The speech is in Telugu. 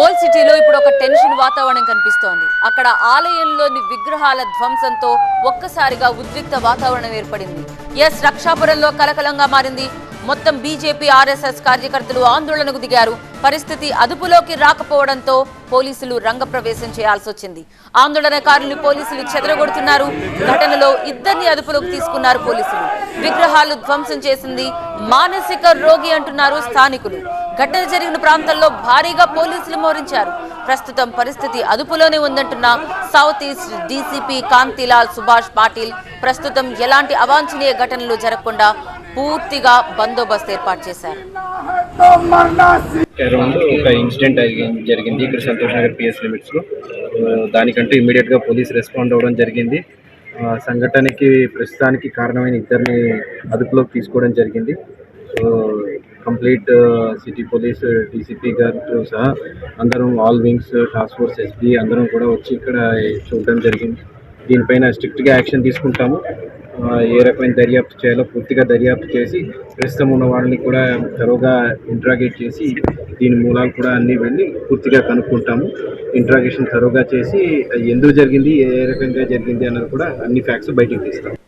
ఓల్డ్ సిటీలో ఇప్పుడు ఒక టెన్షన్ వాతావరణం కనిపిస్తోంది. అక్కడ ఆలయంలోని విగ్రహాల ధ్వంసంతో ఒక్కసారిగా ఉద్రిక్త వాతావరణం ఏర్పడింది. ఎస్ రక్షాపురంలో కలకలంగా మారింది. మొత్తం బీజేపీ ఆర్ఎస్ఎస్ కార్యకర్తలు ఆందోళనకు దిగారు. పరిస్థితి అదుపులోకి రాకపోవడంతో పోలీసులు రంగప్రవేశం చేయాల్సి వచ్చింది. ఆందోళనకారులు పోలీసులు చెదరగొడుతున్నారు. ఘటనలో ఇద్దరిని అదుపులోకి తీసుకున్నారు పోలీసులు. విగ్రహాలు ధ్వంసం చేసింది మానసిక రోగి అంటున్నారు స్థానికులు. ఘటన జరిగిన ప్రాంతంలో భారీగా పోలీసులు మోహరించారు ప్రస్తుతం పరిస్థితి అదుపులోనే ఉందంటున్న south east DCP Kantilal Subhash Patil. ప్రస్తుతం ఎలాంటి అవాంఛనీయ ఘటనలు జరగకుండా పూర్తిగా బందోబస్తు ఏర్పాటు చేశారు. అరౌండ్ ఒక ఇన్సిడెంట్ జరిగింది ఇక్కడ సంతోష్ నగర్ పిఎస్ లిమిట్స్లో. దానికంటే ఇమీడియట్గా పోలీస్ రెస్పాండ్ అవ్వడం జరిగింది. సంఘటనకి ప్రస్తుతానికి కారణమైన ఇద్దరిని అదుపులోకి తీసుకోవడం జరిగింది. కంప్లీట్ సిటీ పోలీస్ డీసీపీ గారితో సహా అందరం all wings task force SP అందరం కూడా వచ్చి ఇక్కడ చూడడం జరిగింది. దీనిపైన స్ట్రిక్ట్గా యాక్షన్ తీసుకుంటాము. ఏ రకమైన దర్యాప్తు చేయాలో పూర్తిగా దర్యాప్తు చేసి ప్రస్తుతం ఉన్న వాళ్ళని కూడా త్వరగా ఇంట్రాగేట్ చేసి దీని మూలాలు కూడా అన్నీ వెళ్ళి పూర్తిగా కనుక్కుంటాము. ఇంట్రాగేషన్ త్వరగా చేసి ఎందుకు జరిగింది ఏ రకంగా జరిగింది అన్నది కూడా అన్ని ఫ్యాక్ట్స్ బయటకు తీస్తాము.